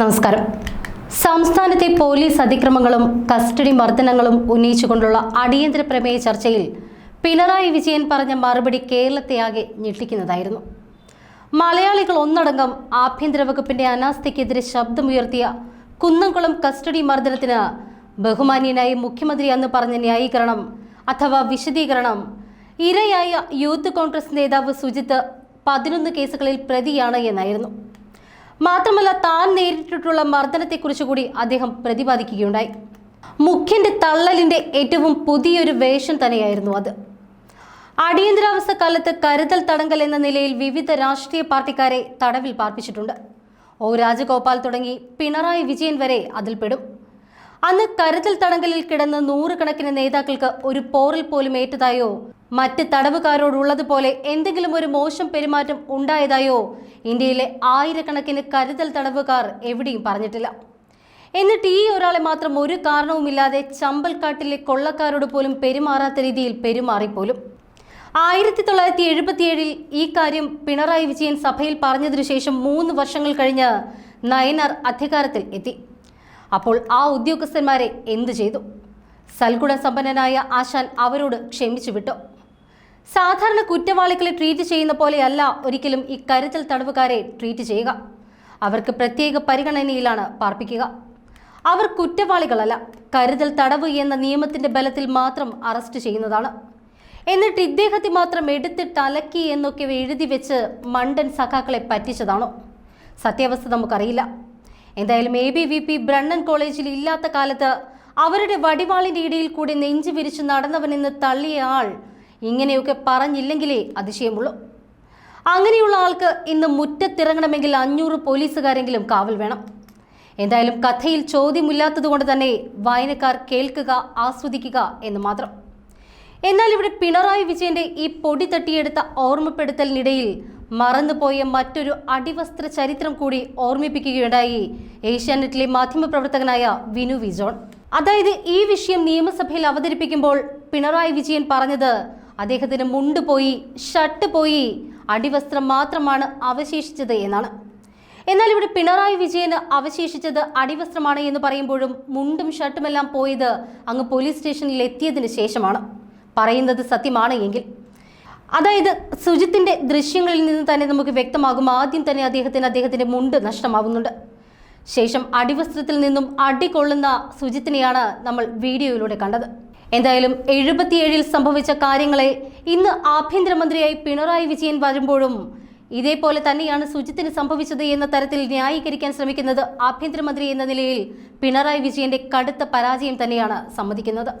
നമസ്കാരം. സംസ്ഥാനത്തെ police അതിക്രമങ്ങളും custody മർദ്ദനങ്ങളും ഉന്നയിച്ചുകൊണ്ടുള്ള അടിയന്തര പ്രമേയ ചർച്ചയിൽ പിണറായി വിജയൻ പറഞ്ഞ മറുപടി കേരളത്തെയാകെ ഞെട്ടിക്കുന്നതായിരുന്നു. മലയാളികൾ ഒന്നടങ്കം ആഭ്യന്തര വകുപ്പിന്റെ അനാസ്ഥയ്ക്കെതിരെ ശബ്ദമുയർത്തിയ കുന്നംകുളം കസ്റ്റഡി മർദ്ദനത്തിന് ബഹുമാന്യനായി മുഖ്യമന്ത്രി അന്ന് പറഞ്ഞ ന്യായീകരണം അഥവാ വിശദീകരണം ഇരയായ യൂത്ത് കോൺഗ്രസ് നേതാവ് സുജിത്ത് പതിനൊന്ന് കേസുകളിൽ പ്രതിയാണ് എന്നായിരുന്നു. മാത്രമല്ല താൻ നേരിട്ടിട്ടുള്ള മർദ്ദനത്തെക്കുറിച്ച് കൂടി അദ്ദേഹം പ്രതിപാദിക്കുകയുണ്ടായി. മുഖ്യന്റെ തള്ളലിന്റെ ഏറ്റവും പുതിയൊരു വേഷം തന്നെയായിരുന്നു അത്. അടിയന്തരാവസ്ഥ കാലത്ത് കരുതൽ തടങ്കൽ എന്ന നിലയിൽ വിവിധ രാഷ്ട്രീയ പാർട്ടിക്കാരെ തടവിൽ പാർപ്പിച്ചിട്ടുണ്ട്. ഒ രാജഗോപാൽ തുടങ്ങി പിണറായി വിജയൻ വരെ അതിൽപ്പെടും അന്ന് കരുതൽ തടങ്കലിൽ കിടന്ന് നൂറുകണക്കിന് നേതാക്കൾക്ക് ഒരു പോറിൽ പോലും ഏറ്റതായോ മറ്റ് തടവുകാരോടുള്ളതുപോലെ എന്തെങ്കിലും ഒരു മോശം പെരുമാറ്റം ഉണ്ടായതായോ? ഇന്ത്യയിലെ ആയിരക്കണക്കിന് കരുതൽ തടവുകാർ എവിടെയും പറഞ്ഞിട്ടില്ല. എന്നിട്ട് ഈ ഒരാളെ മാത്രം ഒരു കാരണവുമില്ലാതെ ചമ്പൽക്കാട്ടിലെ കൊള്ളക്കാരോട് പോലും പെരുമാറാത്ത രീതിയിൽ പെരുമാറിപ്പോലും ആയിരത്തി തൊള്ളായിരത്തി എഴുപത്തിയേഴിൽ ഈ കാര്യം പിണറായി വിജയൻ സഭയിൽ പറഞ്ഞതിനു ശേഷം മൂന്ന് വർഷങ്ങൾ കഴിഞ്ഞ് നയനർ അധികാരത്തിൽ എത്തി. അപ്പോൾ ആ ഉദ്യോഗസ്ഥന്മാരെ എന്തു ചെയ്തു? സൽഗുണ സമ്പന്നനായ ആശാൻ അവരോട് ക്ഷമിച്ചു വിട്ടു സാധാരണ കുറ്റവാളികളെ ട്രീറ്റ് ചെയ്യുന്ന പോലെയല്ല ഒരിക്കലും ഈ കരുതൽ തടവുകാരെ ട്രീറ്റ് ചെയ്യുക. അവർക്ക് പ്രത്യേക പരിഗണനയിലാണ് പാർപ്പിക്കുക. അവർ കുറ്റവാളികളല്ല. കരുതൽ തടവ് എന്ന നിയമത്തിന്റെ ബലത്തിൽ മാത്രം അറസ്റ്റ് ചെയ്യുന്നതാണ്. എന്നിട്ട് ഇദ്ദേഹത്തെ മാത്രം എടുത്തിട്ട് അലക്കി എന്നൊക്കെ എഴുതി വെച്ച് മണ്ടൻ സഖാക്കളെ പറ്റിച്ചതാണോ? സത്യാവസ്ഥ നമുക്കറിയില്ല. എന്തായാലും A B V P Brennan കോളേജിൽ ഇല്ലാത്ത കാലത്ത് അവരുടെ വടിവാളിന്റെ ഇടയിൽ കൂടി നെഞ്ചു വിരിച്ചു നടന്നവനെന്ന് തള്ളിയ ആൾ ഇങ്ങനെയൊക്കെ പറഞ്ഞില്ലെങ്കിലേ അതിശയമുള്ളൂ. അങ്ങനെയുള്ള ആൾക്ക് ഇന്ന് മുറ്റത്തിറങ്ങണമെങ്കിൽ അഞ്ഞൂറ് പോലീസുകാരെങ്കിലും കാവൽ വേണം. എന്തായാലും കഥയിൽ ചോദ്യമില്ലാത്തതുകൊണ്ട് തന്നെ വായനക്കാർ കേൾക്കുക ആസ്വദിക്കുക എന്ന് മാത്രം. എന്നാൽ ഇവിടെ പിണറായി വിജയന്റെ ഈ പൊടി തട്ടിയെടുത്ത ഓർമ്മപ്പെടുത്തലിനിടയിൽ മറന്നുപോയ മറ്റൊരു അടിവസ്ത്ര ചരിത്രം കൂടി ഓർമ്മിപ്പിക്കുകയുണ്ടായി ഏഷ്യാനെറ്റിലെ മാധ്യമപ്രവർത്തകനായ വിനു വിജോൺ അതായത് ഈ വിഷയം നിയമസഭയിൽ അവതരിപ്പിക്കുമ്പോൾ പിണറായി വിജയൻ പറഞ്ഞത് അദ്ദേഹത്തിന് മുണ്ട് പോയി ഷർട്ട് പോയി അടിവസ്ത്രം മാത്രമാണ് അവശേഷിച്ചത് എന്നാണ്. എന്നാൽ ഇവിടെ പിണറായി വിജയന് അവശേഷിച്ചത് അടിവസ്ത്രമാണ് എന്ന് പറയുമ്പോഴും മുണ്ടും ഷർട്ടുമെല്ലാം പോയത് അങ്ങ് പോലീസ് സ്റ്റേഷനിൽ എത്തിയതിന് ശേഷമാണ്. പറയുന്നത് സത്യമാണ് എങ്കിൽ. അതായത് സുജിത്തിന്റെ ദൃശ്യങ്ങളിൽ നിന്ന് തന്നെ നമുക്ക് വ്യക്തമാകും ആദ്യം തന്നെ അദ്ദേഹത്തിന് അദ്ദേഹത്തിന്റെ മുണ്ട് നഷ്ടമാവുന്നുണ്ട്. ശേഷം അടിവസ്ത്രത്തിൽ നിന്നും അടികൊള്ളുന്ന സുജിത്തിനെയാണ് നമ്മൾ വീഡിയോയിലൂടെ കണ്ടത്. എന്തായാലും എഴുപത്തിയേഴിൽ സംഭവിച്ച കാര്യങ്ങളെ ഇന്ന് ആഭ്യന്തരമന്ത്രിയായി പിണറായി വിജയൻ വരുമ്പോഴും ഇതേപോലെ തന്നെയാണ് സുജിത്തിന് സംഭവിച്ചത് എന്ന തരത്തിൽ ന്യായീകരിക്കാൻ ശ്രമിക്കുന്നത് ആഭ്യന്തരമന്ത്രി എന്ന നിലയിൽ പിണറായി വിജയന്റെ കടുത്ത പരാജയം തന്നെയാണ് സമ്മതിക്കുന്നത്.